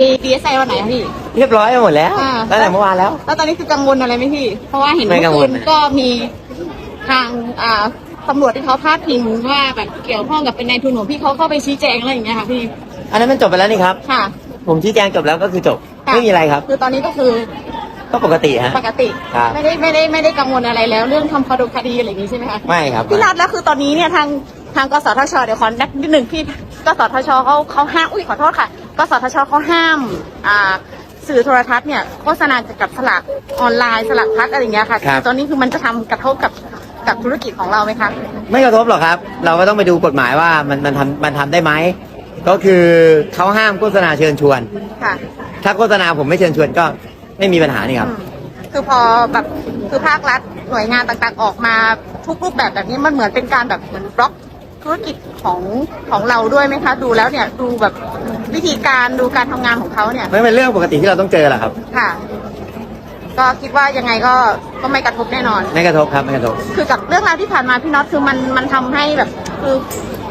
ดีเอสไอวันไหนอะพี่ เรียบร้อยไปหมดแล้วอ่า ตั้งแต่เมื่อวานแล้ว แล้วตอนนี้คือกังวลอะไรไหมพี่ เพราะว่าเห็นไม่เมื่อกังวคืล นก็มีทางอ่าตำรวจที่เขาพาดพิงว่าแบบเกี่ยวข้องกับเป็นนายทุนของพี่เขาเข้าไปชี้แจงอะไรอย่างเงี้ยค่ะพี่ อันนั้นมันจบไปแล้วนี่ครับ ค่ะ ผมชี้แจงจบแล้วก็คือจบ ค่ะ ไม่มีอะไรครับ คือตอนนี้ก็คือก็ปกติฮะ ปกติ ครับ ไม่ได้ไม่ได้ไม่ได้กังวลอะไรแล้ว เรื่องทำคดีคดีอะไรอย่างงี้ใช่ไหมคะ ไม่ครับพี่รัฐแล้วคือตอนนี้เนี่ยทางทางกสทชเดี๋ยวขอนักนิดหนึ่งพี่กสทชเขาเขาห้ามอุ้ยขอโทษค่ะ กสทชเขาห้ามอ่าสื่อโทรทัศน์เนี่ยโฆษณากับสลากออนไลน์สลากพัดอะไรอย่างเงี้ยค่ะครับ ตอนนี้คือมันจะทำกระทบกับกับธุรกิจของเราไหมคะไม่กระทบหรอกครับ เราก็ต้องไปดูกฎหมายว่ามันมันทำมันทำได้ไหม ก็คือเขาห้ามโฆษณาเชิญชวน ค่ะ ถ้าโฆษณาผมไม่เชิญชวนก็ไม่มีปัญหานี่ครับอืมคือพอแบบคือภาครัฐหน่วยงานต่างๆออกมาทุกรูปแบบแบบนี้มันเหมือนเป็นการแบบเหมือนบล็อกธุรกิจของของเราด้วยไหมคะ ดูแล้วเนี่ยดูแบบ วิธีการดูการทำงานของเขาเนี่ยไม่เป็นเรื่องปกติที่เราต้องเจอแหละครับ ค่ะ ก็คิดว่ายังไงก็ก็ไม่กระทบแน่นอน ไม่กระทบครับไม่กระทบ คือกับเรื่องราวที่ผ่านมาพี่น็อตคือมันมันทำให้แบบคือ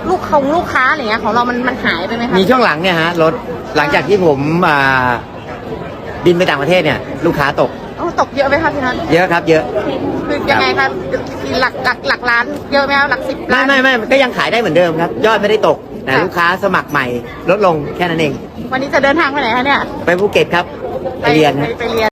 ลูกคงลูกค้าอะไรเงี้ยของเรามันมันหายไปไหมคะ มีช่วงหลังเนี่ยฮะรถหลังจากที่ผมอ่าบินไปต่างประเทศเนี่ย ลูกค้าตก โอ้ตกเยอะไหมคะพี่น็อตเยอะครับ เยอะ คือยังไงคะหลักหลักหลักล้านเยอะไหมคะหลักสิบไม่ล้านไม่ไม่ก็ยังขายได้เหมือนเดิมครับ ยอดไม่ได้ตก แต่ค่ะลูกค้าสมัครใหม่ลดลงแค่นั้นเอง วันนี้จะเดินทางไปไหนคะเนี่ย ไปภูเก็ตครับ ไปเรียนไปฮะไปเรียน